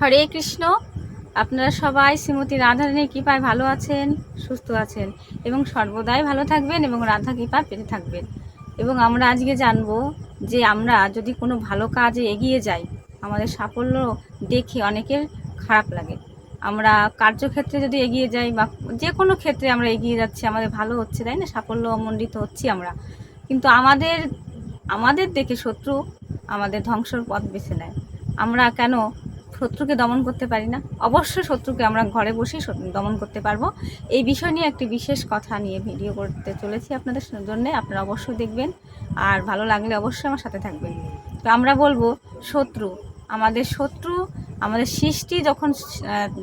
হরে কৃষ্ণ। আপনারা সবাই শ্রীমতী রাধারানীর কৃপায় ভালো আছেন, সুস্থ আছেন এবং সর্বদাই ভালো থাকবেন এবং রাধা কৃপা পেতে থাকবেন। এবং আমরা আজকে জানব যে আমরা যদি কোনো ভালো কাজে এগিয়ে যাই, আমাদের সাফল্য দেখে অনেকের খারাপ লাগে। আমরা কার্যক্ষেত্রে যদি এগিয়ে যাই বা যে কোনো ক্ষেত্রে আমরা এগিয়ে যাচ্ছি, আমাদের ভালো হচ্ছে, তাই না? সাফল্য অমণ্ডিত হচ্ছি আমরা। কিন্তু আমাদের আমাদের দেখে শত্রু আমাদের ধ্বংসর পথ বেছে নেয়। আমরা কেন শত্রুকে দমন করতে পারি না। অবশ্যই শত্রুকে আমরা ঘরে বসেই দমন করতে পারব। এই বিষয় নিয়ে একটি বিশেষ কথা নিয়ে ভিডিও করতে চলেছি আপনাদের জন্য। আপনারা অবশ্যই দেখবেন। আর ভালো লাগলে অবশ্যই আমার সাথে থাকবেন। তো আমরা বলব, শত্রু। আমাদের শত্রু, আমাদের সৃষ্টি যখন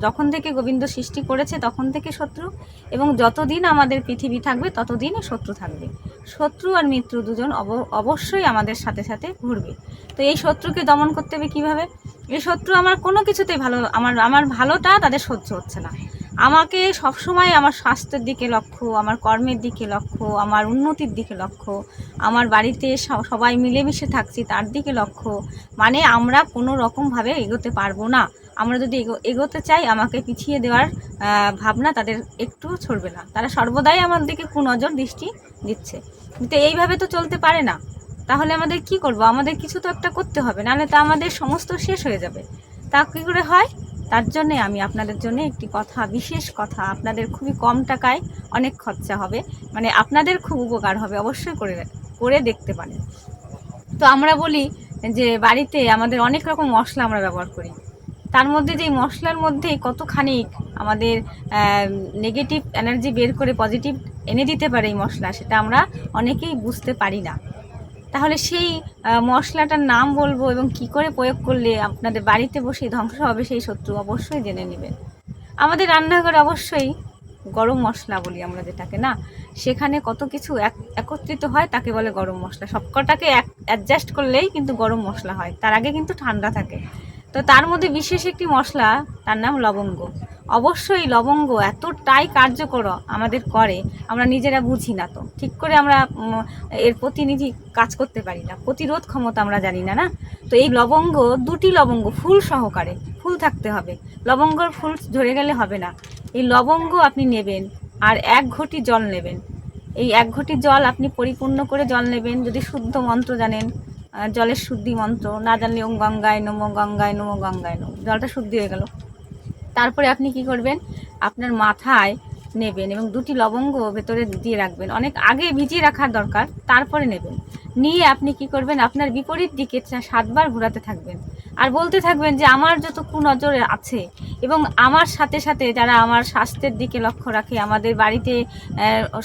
যখন থেকে গোবিন্দ সৃষ্টি করেছে তখন থেকে শত্রু। এবং যতদিন আমাদের পৃথিবী থাকবে ততদিনই শত্রু থাকবে। শত্রু আর মিত্র দুজন অব- অবশ্যই আমাদের সাথে সাথে ঘুরবে। তো এই শত্রুকে দমন করতে হবে কীভাবে? এই শত্রু আমার কোনো কিছুতেই ভালো, আমার আমার ভালোটা তাদের সহ্য হচ্ছে না। আমাকে সবসময় আমার স্বাস্থ্যের দিকে লক্ষ্য, আমার কর্মের দিকে লক্ষ্য, আমার উন্নতির দিকে লক্ষ্য, আমার বাড়িতে সবাই মিলেমিশে থাকছি তার দিকে লক্ষ্য মানে আমরা কোনো রকমভাবে এগোতে পারব না। আমরা যদি এগো, এগোতে চাই, আমাকে পিছিয়ে দেওয়ার ভাবনা তাদের একটু ছড়বে না। তারা সর্বদাই আমার দিকে কুনজর দৃষ্টি দিচ্ছে। কিন্তু এইভাবে তো চলতে পারে না। তাহলে আমাদের কি করব? আমাদের কিছু তো একটা করতে হবে, নাহলে তো আমাদের সমস্ত শেষ হয়ে যাবে। তা কী করে হয়? তার জন্যে আমি আপনাদের জন্য একটি কথা, বিশেষ কথা, আপনাদের খুবই কম টাকায় অনেক খরচা হবে। মানে আপনাদের খুব উপকার হবে, অবশ্যই করে করে দেখতে পারেন। তো আমরা বলি যে বাড়িতে আমাদের অনেক রকম মশলা আমরা ব্যবহার করি। তার মধ্যে যেই মশলার মধ্যে কতখানি আমাদের নেগেটিভ এনার্জি বের করে পজিটিভ এনে দিতে পারে এই মশলা, সেটা আমরা অনেকেই বুঝতে পারি না। তাহলে সেই মশলাটার নাম বলব এবং কি করে প্রয়োগ করলে আপনাদের বাড়িতে বসে ধ্বংস হবে সেই শত্রু অবশ্যই জেনে নেবেন। আমাদের রান্নাঘরে অবশ্যই গরম মশলা বলি আমরা যেটাকে, না? সেখানে কত কিছু এক- একত্রিত হয় তাকে বলে গরম মশলা। সবকটাকে অ্যাডজাস্ট করলেই কিন্তু গরম মশলা হয়। তার আগে কিন্তু ঠান্ডা থাকে। তো তার মধ্যে বিশেষ একটি মশলা, তার নাম লবঙ্গ। অবশ্যই লবঙ্গ এতটাই কার্যকর আমাদের করে, আমরা নিজেরা বুঝি না তো। ঠিক করে আমরা এর প্রতিনিধি কাজ করতে পারি না। প্রতিরোধ ক্ষমতা আমরা জানি না না? তো এই লবঙ্গ, দুটি লবঙ্গ ফুল সহকারে, ফুল থাকতে হবে। লবঙ্গর ফুল ঝরে গেলে হবে না। এই লবঙ্গ আপনি নেবেন আর এক ঘটি জল নেবেন। এই এক ঘটি জল আপনি পরিপূর্ণ করে জল নেবেন, যদি শুদ্ধ মন্ত্র জানেন। জলের শুদ্ধি মন্ত্র, না জানলে ওম গঙ্গায় নমো গঙ্গায় নমো গঙ্গায় নমো, জলটা শুদ্ধি হয়ে গেল। তারপরে আপনি কি করবেন? আপনার মাথায় নেবেন এবং দুটি লবঙ্গ ভেতরে দিয়ে রাখবেন। অনেক আগে ভিজিয়ে রাখার দরকার, তারপরে নেবেন। নিয়ে আপনি কি করবেন? আপনার বিপরীত দিকে সাতবার ঘোরাতে থাকবেন। আর বলতে থাকবেন যে, আমার যত কুনজরে আছে এবং আমার সাথে সাথে যারা আমার স্বাস্থ্যের দিকে লক্ষ্য রাখে, আমাদের বাড়িতে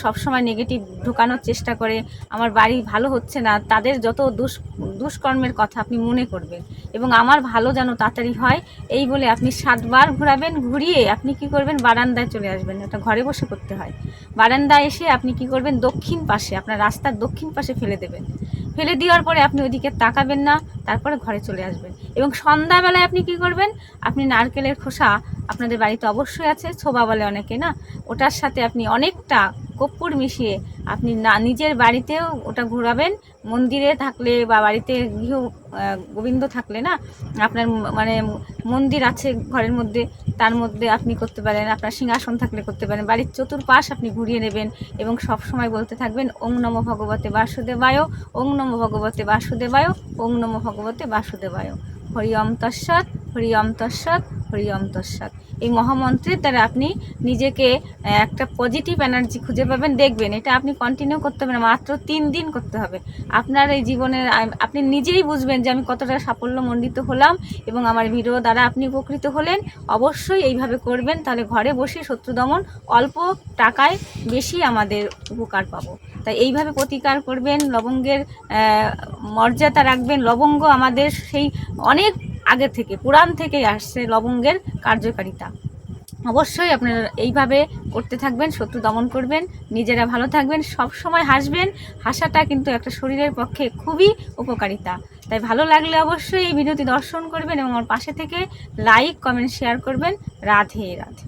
সবসময় নেগেটিভ ঢোকানোর চেষ্টা করে, আমার বাড়ি ভালো হচ্ছে না, তাদের যত দুষ, দুষ্কর্মের কথা আপনি মনে করবেন এবং আমার ভালো যেন তাড়াতাড়ি হয়, এই বলে আপনি সাতবার ঘোরাবেন, ঘুরিয়ে আপনি কি করবেন, বারান্দায় চলে আসবেন। ওটা ঘরে বসে করতে হয়। বারান্দায় এসে আপনি কি করবেন, দক্ষিণ পাশে, আপনার রাস্তার দক্ষিণ পাশে ফেলে দেবেন। ফেলে দেওয়ার পরে আপনি ওদিকে তাকাবেন না, তারপরে ঘরে চলে আসবেন। এবং সন্ধ্যাবেলায় আপনি কি করবেন? আপনি নারকেলের খোসা আপনাদের বাড়িতে অবশ্যই আছে, ছোবা বলে অনেকে, না? ওটার সাথে আপনি অনেকটা কর্পূর মিশিয়ে আপনি না, নিজের বাড়িতেও ওটা ঘোরাবেন। মন্দিরে থাকলে বা বাড়িতে গৃহ গোবিন্দ থাকলে না, আপনার মানে মন্দির আছে ঘরের মধ্যে, তার মধ্যে আপনি করতে পারেন। আপনার সিংহাসন থাকলে করতে পারেন। বাড়ির চতুর্পাশ আপনি ঘুরিয়ে নেবেন এবং সব সময় বলতে থাকবেন, ওং নম ভগবতে বাসুদেবায়, ওং নম ভগবতে বাসুদেবায়, ওং নম ভগবতে বাসুদেবায়। হরি ওম হরি ওম তৎসৎ হরি ওম তৎসৎ। এই মহামন্ত্রের দ্বারা আপনি নিজেকে একটা পজিটিভ এনার্জি খুঁজে পাবেন, দেখবেন। এটা আপনি কন্টিনিউ করতে হবে না, মাত্র তিন দিন করতে হবে। আপনার এই জীবনের আপনি নিজেই বুঝবেন যে আমি কতটা সাফল্য সাফল্যমণ্ডিত হলাম এবং আমার ভিডিও দ্বারা আপনি উপকৃত হলেন। অবশ্যই এইভাবে করবেন, তাহলে ঘরে বসে শত্রু দমন অল্প টাকায় বেশি আমাদের উপকার পাবো। তাই এইভাবে প্রতিকার করবেন, লবঙ্গের মর্যাদা রাখবেন, লবঙ্গ আমাদের সেই অনেক আগে থেকে, পুরাণ থেকেই আসছে লবঙ্গের কার্যকারিতা। অবশ্যই আপনারা এইভাবে করতে থাকবেন, শত্রু দমন করবেন, নিজেরা ভালো থাকবেন সব সময় হাসবেন। হাসাটা কিন্তু একটা শরীরের পক্ষে খুবই উপকারিতা। তাই ভালো লাগলে অবশ্যই এই ভিডিওটি দর্শন করবেন এবং আমার পাশে থেকে লাইক কমেন্ট শেয়ার করবেন। রাধে রাধে।